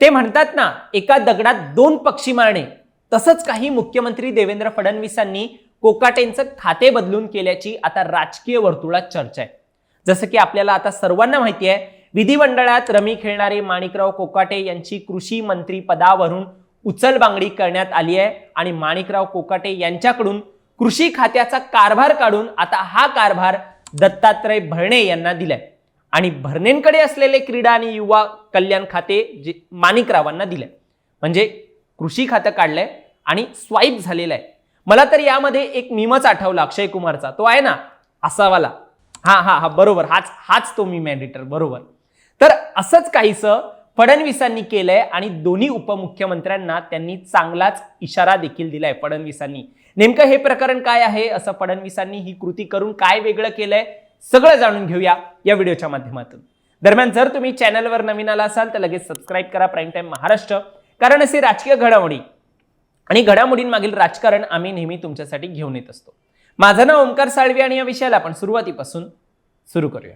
ते म्हणतात ना एका दगडात दोन पक्षी मारणे. तसंच काही मुख्यमंत्री देवेंद्र फडणवीसांनी कोकाटेंचं खाते बदलून केल्याची आता राजकीय वर्तुळात चर्चा आहे. जसं की आपल्याला आता सर्वांना माहिती आहे विधिमंडळात रमी खेळणारे माणिकराव कोकाटे यांची कृषी मंत्री पदावरून उचलबांगडी करण्यात आली आहे आणि माणिकराव कोकाटे यांच्याकडून कृषी खात्याचा कारभार काढून आता हा कारभार दत्तात्रय भरणे यांना दिलाय. आणि भरणेंकडे असलेले क्रीडा आणि युवा कल्याण खाते जे माणिकरावांना दिलंय. म्हणजे कृषी खातं काढलंय आणि स्वाईप झालेलं आहे. मला तर यामध्ये एक मीमच आठवला अक्षय कुमारचा तो आहे ना असावाला. हा हा हा बरोबर. हाच हाच तो मीम एडिटर बरोबर. तर असंच काहीसं फडणवीसांनी केलंय आणि दोन्ही उपमुख्यमंत्र्यांना त्यांनी चांगलाच इशारा देखील दिलाय फडणवीसांनी. नेमकं हे प्रकरण काय आहे असं फडणवीसांनी ही कृती करून काय वेगळं केलंय? सगळं जाणून घेऊया या व्हिडिओच्या माध्यमातून. दरम्यान जर तुम्ही चॅनलवर नवीन आला असाल तर लगेच सबस्क्राईब करा प्राईम टाइम महाराष्ट्र. कारण असे राजकीय घडामोडी आणि घडामोडींमागील राजकारण आम्ही नेहमी तुमच्यासाठी घेऊन येत असतो. माझं नाव ओंकार साळवी आणि या विषयाला आपण सुरुवातीपासून सुरू करूया.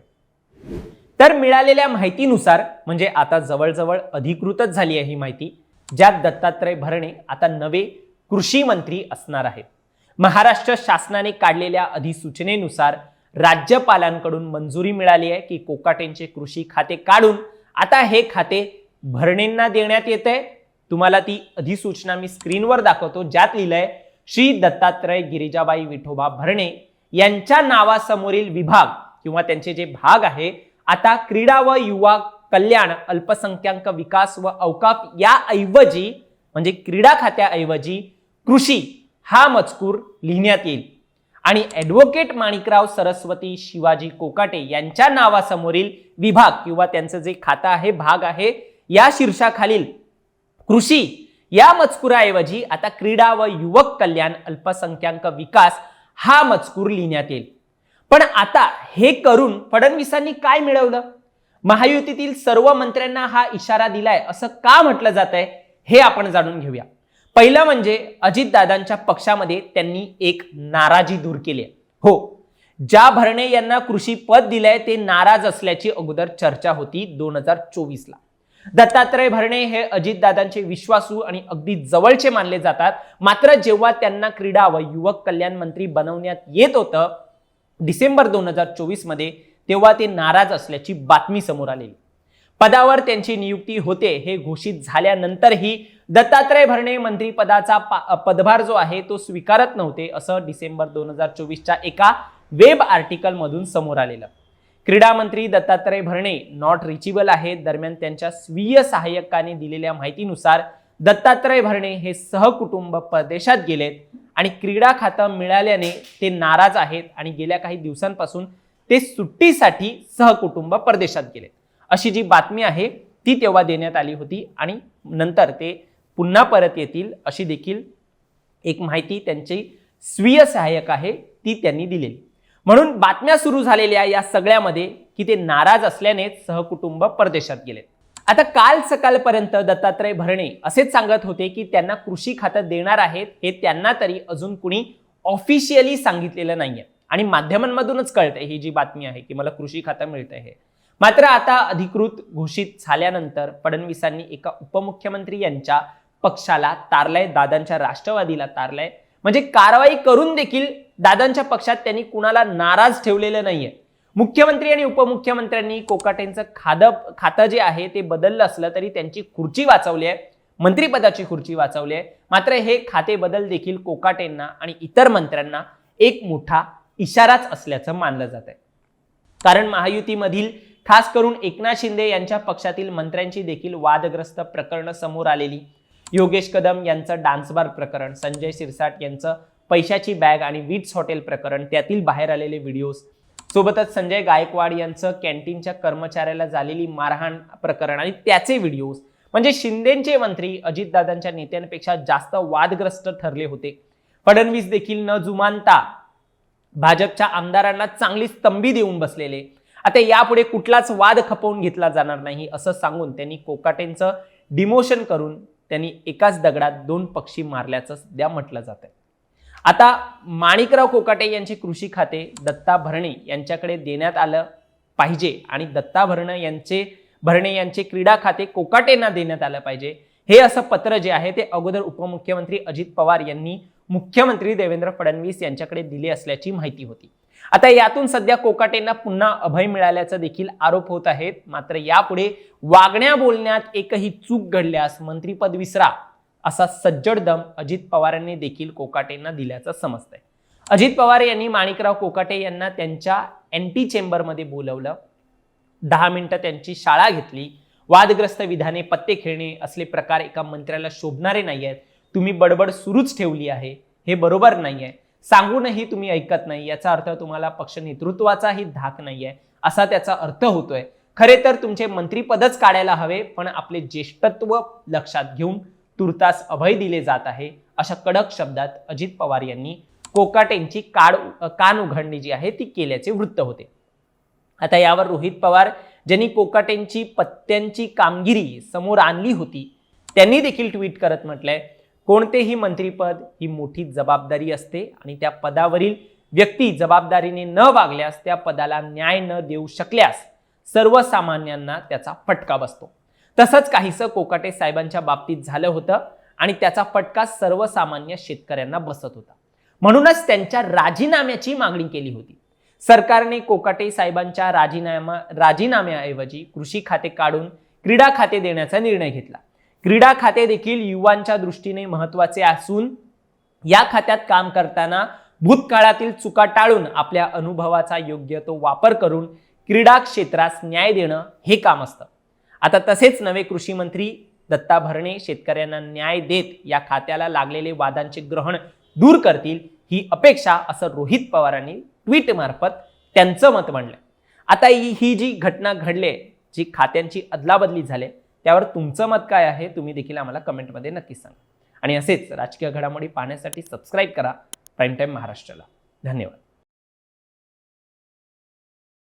तर मिळालेल्या माहितीनुसार म्हणजे आता जवळजवळ अधिकृतच झाली आहे ही माहिती ज्यात दत्तात्रय भरणे आता नवे कृषी मंत्री असणार आहेत. महाराष्ट्र शासनाने काढलेल्या अधिसूचनेनुसार राज्यपालांकडून मंजुरी मिळाली आहे की कोकाटेंचे कृषी खाते काढून आता हे खाते भरणेंना देण्यात येत आहे. तुम्हाला ती अधिसूचना मी स्क्रीनवर दाखवतो ज्यात लिहिलंय श्री दत्तात्रय गिरिजाबाई विठोबा भरणे यांच्या नावासमोरील विभाग किंवा त्यांचे जे भाग आहे आता क्रीडा व युवा कल्याण अल्पसंख्याक विकास व अवकाफ या ऐवजी म्हणजे क्रीडा खात्याऐवजी कृषी हा मजकूर लिहिण्यात येईल. आणि ॲडव्होकेट माणिकराव सरस्वती शिवाजी कोकाटे यांच्या नावासमोरील विभाग किंवा त्यांचं जे खातं आहे भाग आहे या शीर्षाखालील कृषी या मजकुराऐवजी आता क्रीडा व युवक कल्याण अल्पसंख्याक विकास हा मजकूर लिहिण्यात येईल. पण आता हे करून फडणवीसांनी काय मिळवलं? महायुतीतील सर्व मंत्र्यांना हा इशारा दिलाय असं का म्हटलं जात आहे हे आपण जाणून घेऊया. पहिलं म्हणजे अजितदादांच्या पक्षामध्ये त्यांनी एक नाराजी दूर केली आहे. हो ज्या भरणे यांना कृषी पद दिलंय ते नाराज असल्याची अगोदर चर्चा होती दोन हजार चोवीसला. दत्तात्रय भरणे हे अजितदादांचे विश्वासू आणि अगदी जवळचे मानले जातात. मात्र जेव्हा त्यांना क्रीडा व युवक कल्याण मंत्री बनवण्यात येत होतं डिसेंबर दोन हजार चोवीसमध्ये तेव्हा ते नाराज असल्याची बातमी समोर आलेली. पदावर त्यांची नियुक्ती होते हे घोषित झाल्यानंतरही दत्तात्रय भरणे मंत्रीपदाचा पा- पदभार जो आहे तो स्वीकारत नव्हते असं डिसेंबर दोन हजार चोवीसच्या एका वेब आर्टिकल मधून समोर आलेलं. क्रीडा मंत्री दत्तात्रय भरणे नॉट रिचेबल आहेत दरम्यान त्यांच्या स्वीय सहाय्यकाने दिलेल्या माहितीनुसार दत्तात्रय भरणे हे सहकुटुंब परदेशात गेलेत आणि क्रीडा खातं मिळाल्याने ते नाराज आहेत आणि गेल्या काही दिवसांपासून ते सुट्टीसाठी सहकुटुंब परदेशात गेलेत. अशी जी बातमी आहे ती तेव्हा देण्यात आली होती आणि नंतर ते पुन्हा परत येतील अशी देखील एक माहिती त्यांची स्वीय सहाय्यक आहे ती त्यांनी दिलेली. म्हणून बातम्या सुरू झालेल्या या सगळ्यामध्ये की ते नाराज असल्याने सहकुटुंब परदेशात गेले. आता काल सकाळपर्यंत दत्तात्रय भरणे असेच सांगत होते की त्यांना कृषी खातं देणार आहेत हे त्यांना तरी अजून कुणी ऑफिशियली सांगितलेलं नाहीये. आणि माध्यमांमधूनच कळतंय ही जी बातमी आहे की मला कृषी खातं मिळतंय हे. मात्र आता अधिकृत घोषित झाल्यानंतर फडणवीसांनी एका उपमुख्यमंत्री यांच्या पक्षाला तारलंय दादांच्या राष्ट्रवादीला तारलंय. म्हणजे कारवाई करून देखील दादांच्या पक्षात त्यांनी कुणाला नाराज ठेवलेलं नाहीये. मुख्यमंत्री आणि उपमुख्यमंत्र्यांनी कोकाटेंचं खादं खातं जे आहे ते बदललं असलं तरी त्यांची खुर्ची वाचवली आहे. मंत्रिपदाची खुर्ची वाचवली आहे. मात्र हे खाते बदल देखील कोकाटेंना आणि इतर मंत्र्यांना एक मोठा इशाराच असल्याचं मानलं जात आहे कारण महायुतीमधील खास करून एकनाथ शिंदे यांच्या पक्षातील मंत्र्यांची देखील वादग्रस्त प्रकरणं समोर आलेली. योगेश कदम यांचं डान्सबार प्रकरण संजय सिरसाट यांचं पैशाची बॅग आणि विट्स हॉटेल प्रकरण त्यातील बाहेर आलेले व्हिडिओज सोबतच संजय गायकवाड यांचं कॅन्टीनच्या कर्मचाऱ्याला झालेली मारहाण प्रकरण आणि त्याचे व्हिडिओज म्हणजे शिंदेचे मंत्री अजितदादांच्या नेत्यांपेक्षा जास्त वादग्रस्त ठरले होते. फडणवीस देखील न जुमानता भाजपच्या आमदारांना चांगली स्तंभी देऊन बसलेले. आता यापुढे कुठलाच वाद खपवून घेतला जाणार नाही असं सांगून त्यांनी कोकाटेंचं डिमोशन करून त्यांनी एकाच दगडात दोन पक्षी मारल्याचं सध्या म्हटलं जात आहे. आता माणिकराव कोकाटे यांचे कृषी खाते दत्ता भरणे यांच्याकडे देण्यात आलं पाहिजे आणि दत्ता भरणे यांचे भरणे यांचे क्रीडा खाते कोकाटेंना देण्यात आलं पाहिजे. हे असं पत्र जे आहे ते अगोदर उपमुख्यमंत्री अजित पवार यांनी मुख्यमंत्री देवेंद्र फडणवीस यांच्याकडे दिले असल्याची माहिती होती. आता यातून सध्या कोकाटेंना पुन्हा अभय मिळाल्याचा देखील आरोप होत आहेत. मात्र यापुढे वागण्या बोलण्यात एकही चूक घडल्यास मंत्रीपद विसरा असा सज्जड दम अजित पवारांनी देखील कोकाटेंना दिल्याचं समजतंय. अजित पवार यांनी माणिकराव कोकाटे यांना त्यांच्या अँटी चेंबरमध्ये बोलवलं. दहा मिनिटं त्यांची शाळा घेतली. वादग्रस्त विधाने पत्ते खेळणे असले प्रकार एका मंत्र्याला शोभणारे नाही आहेत तुम्ही बडबड सुरूच ठेवली आहे. हे बरोबर नाही आहे सांगूनही तुम्ही ऐकत नाही याचा अर्थ तुम्हाला पक्ष नेतृत्वाचाही धाक नाही आहे असा त्याचा अर्थ होतोय. खरे तर तुमचे मंत्रीपदच काढायला हवे पण आपले ज्येष्ठत्व लक्षात घेऊन तुर्तास अभय दिले जात आहे अशा कडक शब्दात अजित पवार यांनी कोकाटेंची काड कान उघडणी जी आहे ती केल्याचे वृत्त होते. आता यावर रोहित पवार ज्यांनी कोकाटेंची पत्त्यांची कामगिरी समोर आणली होती त्यांनी देखील ट्विट करत म्हटलंय कोणतेही मंत्रीपद ही मोठी जबाबदारी असते आणि त्या पदावरील व्यक्ती जबाबदारीने न वागल्यास त्या पदाला न्याय न देऊ शकल्यास सर्वसामान्यांना त्याचा फटका बसतो. तसंच काहीसं कोकाटे साहेबांच्या बाबतीत झालं होतं आणि त्याचा फटका सर्वसामान्य शेतकऱ्यांना बसत होता. म्हणूनच त्यांच्या राजीनाम्याची मागणी केली होती. सरकारने कोकाटे साहेबांच्या राजीनामा राजीनाम्याऐवजी कृषी खाते काढून क्रीडा खाते देण्याचा निर्णय घेतला. क्रीडा खाते देखील युवांच्या दृष्टीने महत्त्वाचे असून या खात्यात काम करताना भूतकाळातील चुका टाळून आपल्या अनुभवाचा योग्य तो वापर करून क्रीडा क्षेत्रास न्याय देणं हे काम असतं. आता तसेच नवे कृषी मंत्री दत्ता भरणे शेतकऱ्यांना न्याय देत या खात्याला लागलेले वादांचे ग्रहण दूर करतील ही अपेक्षा असं रोहित पवारांनी ट्विट मार्फत त्यांचं मत मांडलं. आता ही ही जी घटना घडली जी खात्यांची अदलाबदली झाली त्यावर तुमचं मत काय आहे तुम्ही देखील आम्हाला कमेंटमध्ये नक्की सांगा. आणि असेच राजकीय घडामोडी पाहण्यासाठी सबस्क्राईब करा. प्राईम टाईम महाराष्ट्राला. धन्यवाद.